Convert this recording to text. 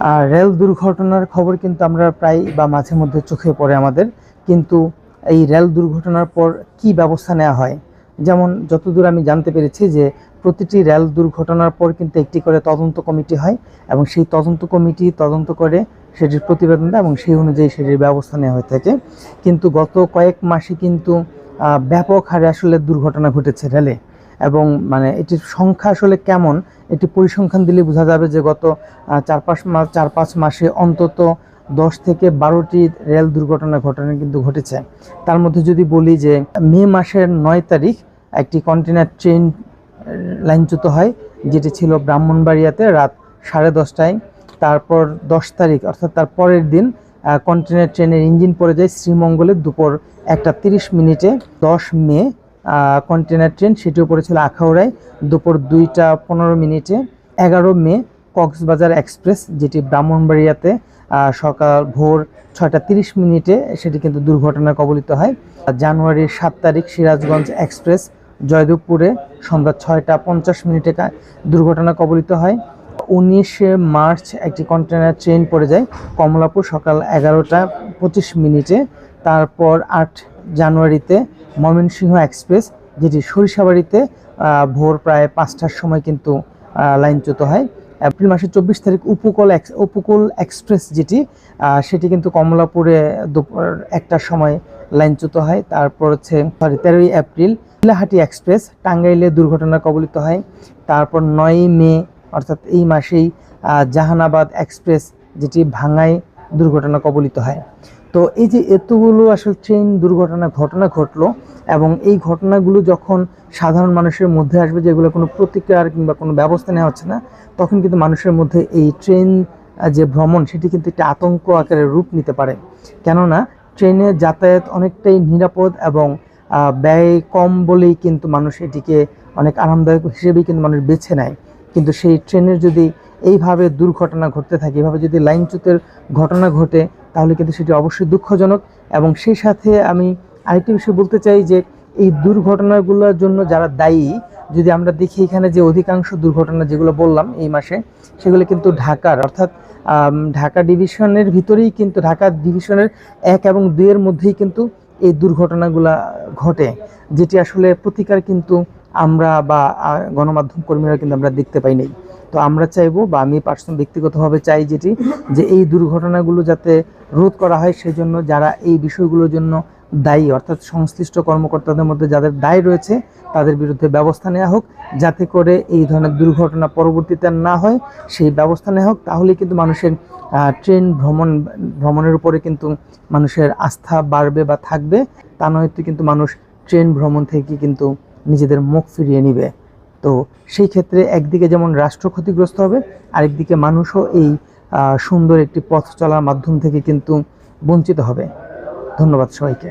আর rail দুর্ঘটনার খবর কিন্তু আমরা প্রায় বা মাঝে মধ্যে চোখে পড়ে আমাদের। কিন্তু এই রেল দুর্ঘটনার পর কি ব্যবস্থা নেওয়া হয়? যেমন যতদূর আমি জানতে পেরেছি যে প্রতিটি রেল দুর্ঘটনার পর কিন্তু একটি করে তদন্ত কমিটি হয় এবং সেই তদন্ত কমিটি তদন্ত করে সেটির প্রতিবেদন দেয় এবং সেই অনুযায়ী সেটির ব্যবস্থা নেওয়া হয়ে থাকে। কিন্তু গত কয়েক মাসে কিন্তু ব্যাপক হারে আসলে দুর্ঘটনা ঘটেছে রেলে। এবং মানে এটির সংখ্যা আসলে কেমন, এটি পরিসংখ্যান দিলে বোঝা যাবে যে গত চার পাঁচ মাস চার পাঁচ মাসে অন্তত দশ থেকে বারোটি রেল দুর্ঘটনা ঘটনা কিন্তু ঘটেছে। তার মধ্যে যদি বলি যে মে মাসের নয় তারিখ একটি কন্টেনার ট্রেন লাইনচ্যুত হয়, যেটি ছিল ব্রাহ্মণবাড়িয়াতে রাত সাড়ে দশটায়। তারপর দশ তারিখ, অর্থাৎ তার পরের দিন কন্টেনার ট্রেনের ইঞ্জিন পড়ে যায় শ্রীমঙ্গলে দুপুর একটা তিরিশ মিনিটে, দশ মে কন্টেনার ট্রেন সেটিও পড়েছিল আখাউড়ায় দুপুর দুইটা পনেরো মিনিটে, এগারো মে কক্সবাজার এক্সপ্রেস, যেটি ব্রাহ্মণবাড়িয়াতে সকাল ভোর ছয়টা তিরিশ মিনিটে সেটি কিন্তু দুর্ঘটনায় কবলিত হয়। জানুয়ারির সাত তারিখ সিরাজগঞ্জ এক্সপ্রেস, জয়দেবপুরে সন্ধ্যা ছয়টা পঞ্চাশ মিনিটে দুর্ঘটনা কবলিত হয়। উনিশে মার্চ একটি কন্টেনার ট্রেন পড়ে যায় কমলাপুর সকাল এগারোটা পঁচিশ মিনিটে, তারপর আট জানুয়ারিতে ময়মনসিংহ এক্সপ্রেস, যেটি সরিষাবাড়িতে ভোর প্রায় পাঁচটার সময় কিন্তু লাইনচ্যুত হয়। এপ্রিল মাসের চব্বিশ তারিখ উপকূল এক্স, উপকূল এক্সপ্রেস যেটি সেটি কিন্তু কমলাপুরে দুপুর একটার সময় লাইনচ্যুত হয়। তারপর হচ্ছে, সরি, তেরোই এপ্রিল শিলাহাটি এক্সপ্রেস, টাঙ্গাইলে দুর্ঘটনা কবলিত হয়। তারপর নয়ই মে, অর্থাৎ এই মাসেই জাহানাবাদ এক্সপ্রেস, যেটি ভাঙায় দুর্ঘটনা কবলিত হয়। তো এই যে এতগুলো আসলে ট্রেন দুর্ঘটনা, ঘটনা ঘটলো এবং এই ঘটনাগুলো যখন সাধারণ মানুষের মধ্যে আসবে যেগুলো কোনো প্রতিকার কিংবা কোনো ব্যবস্থা নেওয়া হচ্ছে না, তখন কিন্তু মানুষের মধ্যে এই ট্রেন যে ভ্রমণ সেটি কিন্তু একটা আতঙ্ক আকারে রূপ নিতে পারে। কেননা ট্রেনে যাতায়াত অনেকটাই নিরাপদ এবং ব্যয় কম বলেই কিন্তু মানুষ এটিকে অনেক আরামদায়ক হিসেবেই কিন্তু মানুষ বেছে নেয়। কিন্তু সেই ট্রেনের যদি এইভাবে দুর্ঘটনা ঘটতে থাকে এভাবে যদি লাইনচ্যুতের ঘটনা ঘটে, তাহলে কিন্তু সেটি অবশ্যই দুঃখজনক। এবং সেই সাথে আমি আরেকটি বিষয় বলতে চাই যে, এই দুর্ঘটনাগুলোর জন্য যারা দায়ী, যদি আমরা দেখি এখানে যে অধিকাংশ দুর্ঘটনা যেগুলো বললাম এই মাসে, সেগুলো কিন্তু ঢাকার, অর্থাৎ ঢাকা ডিভিশনের ভিতরেই কিন্তু, ঢাকা ডিভিশনের এক এবং দুইয়ের মধ্যেই কিন্তু এই দুর্ঘটনাগুলা ঘটে, যেটি আসলে প্রতিকার কিন্তু আমরা বা গণমাধ্যম কর্মীরা কিন্তু আমরা দেখতে পাই নাই তো আমরা চাইব বা আমি পার্সোনাল ব্যক্তিগতভাবে চাই যেটি, যে এই দুর্ঘটনাগুলো যাতে রোধ করা হয় সেজন্য যারা এই বিষয়গুলোর জন্য দায়ী, অর্থাৎ সংশ্লিষ্ট কর্মকর্তাদের মধ্যে যাদের দায় রয়েছে, তাদের বিরুদ্ধে ব্যবস্থা নেওয়া হোক, যাতে করে এই ধরনের দুর্ঘটনা পরবর্তীতে না হয়, সেই ব্যবস্থা নেওয়া হোক তাহলে কিন্তু মানুষের ট্রেন ভ্রমণ, ভ্রমণের উপরে কিন্তু মানুষের আস্থা বাড়বে বা থাকবে। তা নয়তো কিন্তু মানুষ ট্রেন ভ্রমণ থেকে কিন্তু নিজেদের মুখ ফিরিয়ে নিবে। তো সেই ক্ষেত্রে একদিকে যেমন রাষ্ট্র ক্ষতিগ্রস্ত হবে, আরেকদিকে মানুষও এই সুন্দর একটি পথ চলার মাধ্যম থেকে কিন্তু বঞ্চিত হবে। ধন্যবাদ সবাইকে।